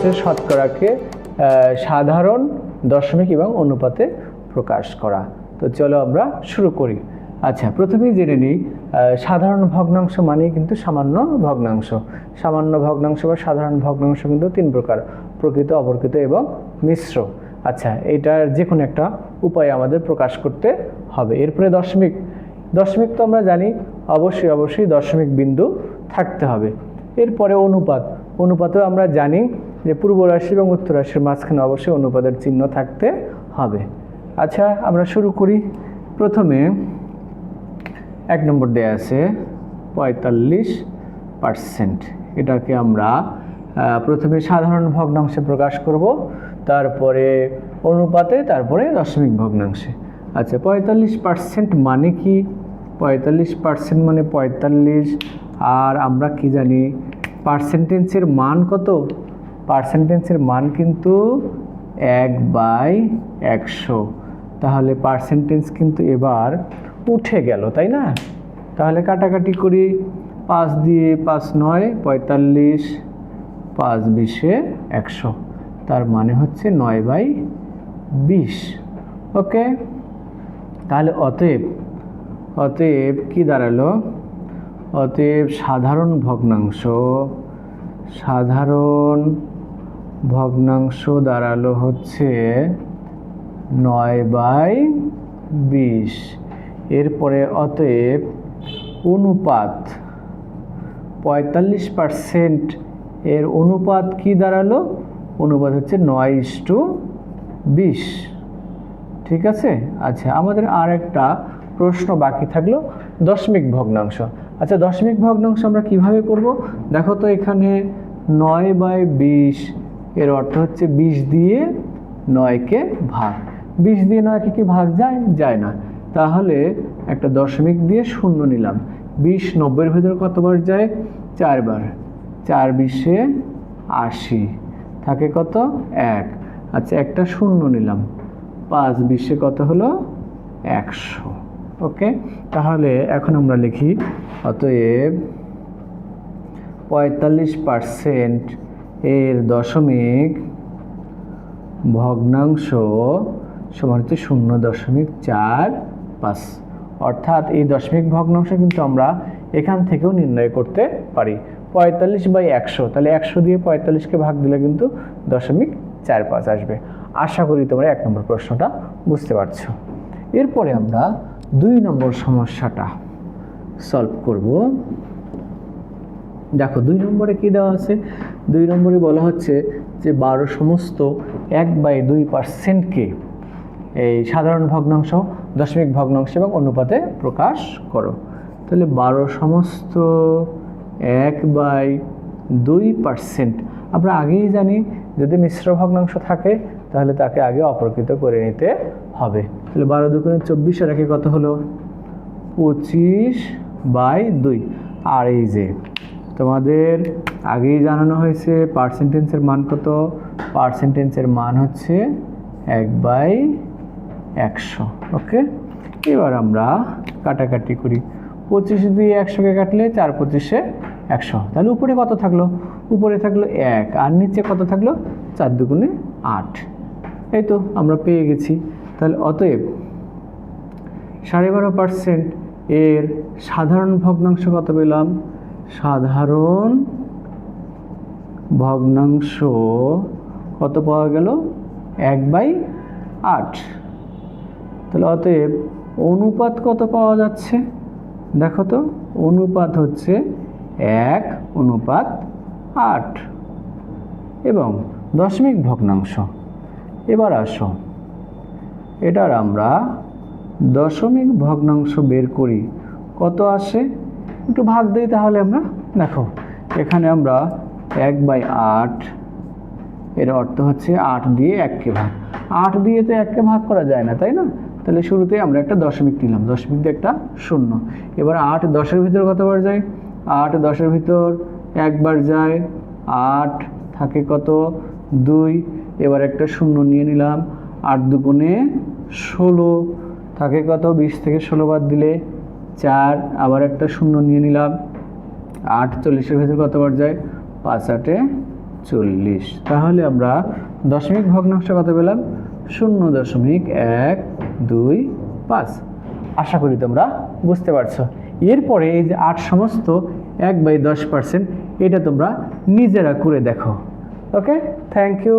হচ্ছে শতকরাকে সাধারণ দশমিক এবং অনুপাতে প্রকাশ করা। তো চলো আমরা শুরু করি। আচ্ছা প্রথমেই জেনে নিই সাধারণ ভগ্নাংশ মানেই কিন্তু সামান্য ভগ্নাংশ। সামান্য ভগ্নাংশ বা সাধারণ ভগ্নাংশ কিন্তু তিন প্রকার, প্রকৃত, অপ্রকৃত এবং মিশ্র। আচ্ছা এটার যে কোনো একটা উপায় আমাদের প্রকাশ করতে হবে। এরপরে দশমিক। দশমিক তো আমরা জানি, অবশ্যই অবশ্যই দশমিক বিন্দু থাকতে হবে। এরপরে অনুপাত। অনুপাতেও আমরা জানি যে পূর্ব রাশি এবং উত্তর রাশির মাঝখানে অবশ্যই অনুপাতের চিহ্ন থাকতে হবে। আচ্ছা আমরা শুরু করি। প্রথমে এক নম্বর দেয়া আছে, পঁয়তাল্লিশ পার্সেন্ট এটাকে আমরা প্রথমে সাধারণ ভগ্নাংশে প্রকাশ করব, তারপরে অনুপাতে, তারপরে দশমিক ভগ্নাংশে। আচ্ছা পঁয়তাল্লিশ পার্সেন্ট মানে কি? পঁয়তাল্লিশ পার্সেন্ট মানে পঁয়তাল্লিশ, আর আমরা কি জানি? পার্সেন্টেন্সের মান কত? পার্সেন্টেন্সের মান কিন্তু এক বাই একশো। তাহলে পার্সেন্টেজ কিন্তু এবার উঠে গেল, তাই না? তাহলে কাটাকাটি করি পাঁচ দিয়ে পাঁচ নয়, পঁয়তাল্লিশ, পাঁচ বিশে একশো। তার মানে হচ্ছে নয় বাই বিশ। ওকে? তাহলে অতএব অতএব কি দাঁড়াল? অতএব সাধারণ ভগ্নাংশ, সাধারণ ভগ্নাংশ দাঁড়াল হচ্ছে নয় বাই বিশ। এরপরে অতএব অনুপাত পঁয়তাল্লিশ পার্সেন্ট। এর অনুপাত কি দাঁড়াল? অনুপাত হচ্ছে নয় টু বিশ। ঠিক আছে? আচ্ছা আমাদের আর একটা প্রশ্ন বাকি থাকল দশমিক ভগ্নাংশ। আচ্ছা দশমিক ভগ্নাংশ আমরা কীভাবে করব? দেখো তো এখানে নয় বাই বিশ এর অর্থ হচ্ছে বিশ দিয়ে নয়কে ভাগ। বিশ দিয়ে নয়কে কি ভাগ যায়? যায় না। তাহলে একটা দশমিক দিয়ে শূন্য নিলাম। বিশ নব্বইয়ের ভেতরে কতবার যায়? চারবার। চার বিশে আশি। থাকে কত? এক। আচ্ছা একটা শূন্য নিলাম। পাঁচ বিশে কত হলো? একশো। ওকে? তাহলে এখন আমরা লিখি, অতএব পঁয়তাল্লিশ পার্সেন্ট এর দশমিক ভগ্নাংশ সমান হচ্ছে শূন্য দশমিক চার পাঁচ। অর্থাৎ এই দশমিক ভগ্নাংশ কিন্তু আমরা এখান থেকেও নির্ণয় করতে পারি। পঁয়তাল্লিশ বাই একশো, তাহলে একশো দিয়ে পঁয়তাল্লিশকে ভাগ দিলে কিন্তু দশমিক চার পাঁচ আসবে। আশা করি তোমরা এক নম্বর প্রশ্নটা বুঝতে পারছ। এরপরে আমরা দুই নম্বর সমস্যাটা সলভ করব। দেখো, দুই নম্বরে কি দেওয়া আছে? দুই নম্বরে বলা হচ্ছে যে বারো সমস্ত এক বাই দুই পার্সেন্টকে এই সাধারণ ভগ্নাংশ, দশমিক ভগ্নাংশ এবং অনুপাতে প্রকাশ করো। তাহলে বারো সমস্ত এক বাই দুই পার্সেন্ট আমরা আগেই জানি যদি মিশ্র ভগ্নাংশ থাকে, তাহলে তাকে আগে অপ্রকৃত করে নিতে হবে। তাহলে বারো দুগুণে চব্বিশ আর একে কত হলো? পঁচিশ বাই দুই। আর এই যে তোমাদের আগেই জানানো হয়েছে পার্সেন্টেন্সের মান কত? পার্সেন্টেন্সের মান হচ্ছে এক বাই একশো, ওকে? এবার আমরা কাটাকাটি করি। পঁচিশ দিয়ে একশোকে কাটলে চার পঁচিশে একশো। তাহলে উপরে কত থাকল? উপরে থাকল এক, আর নিচে কত থাকল? চার দুগুণে আট। এই তো আমরা পেয়ে গেছি। তাহলে অতএব সাড়ে বারো পার্সেন্ট এর সাধারণ ভগ্নাংশ কত পেলাম? সাধারণ ভগ্নাংশ কত পাওয়া গেল? এক বাই আট। তাহলে অতএব অনুপাত কত পাওয়া যাচ্ছে? দেখো তো, অনুপাত হচ্ছে এক, অনুপাত আট। এবং দশমিক ভগ্নাংশ। এবার আসো। এটার আমরা দশমিক ভগ্নাংশ বের করি। কত আসে? একটু ভাগ দিই তাহলে আমরা, দেখো, এখানে আমরা এক বাই আট, এর অর্থ হচ্ছে আট দিয়ে এককে ভাগ। আট দিয়ে তো এককে ভাগ করা যায় না, তাই না? তাহলে শুরুতে আমরা একটা দশমিক নিলাম, দশমিক দিয়ে একটা শূন্য। এবার আট দশের ভিতর কতবার যায়? আট দশের ভিতর একবার যায়, আট থাকে কত? দুই। এবার একটা শূন্য নিয়ে নিলাম, আট দুগুণে ষোলো। থাকে কত? বিশ থেকে ষোলো বাদ দিলে চার, আবার একটা শূন্য নিয়ে নিলাম। আট চল্লিশের ভেতর কতবার যায়? পাঁচ আটে চল্লিশ। তাহলে আমরা দশমিক ভগ্নাংশ কত পেলাম? শূন্য দশমিক এক, দুই, পাঁচ। আশা করি তোমরা বুঝতে পারছ। এরপরে এই যে আট সমস্ত এক বাই দশ পার্সেন্ট এটা তোমরা নিজেরা করে দেখো। Okay thank you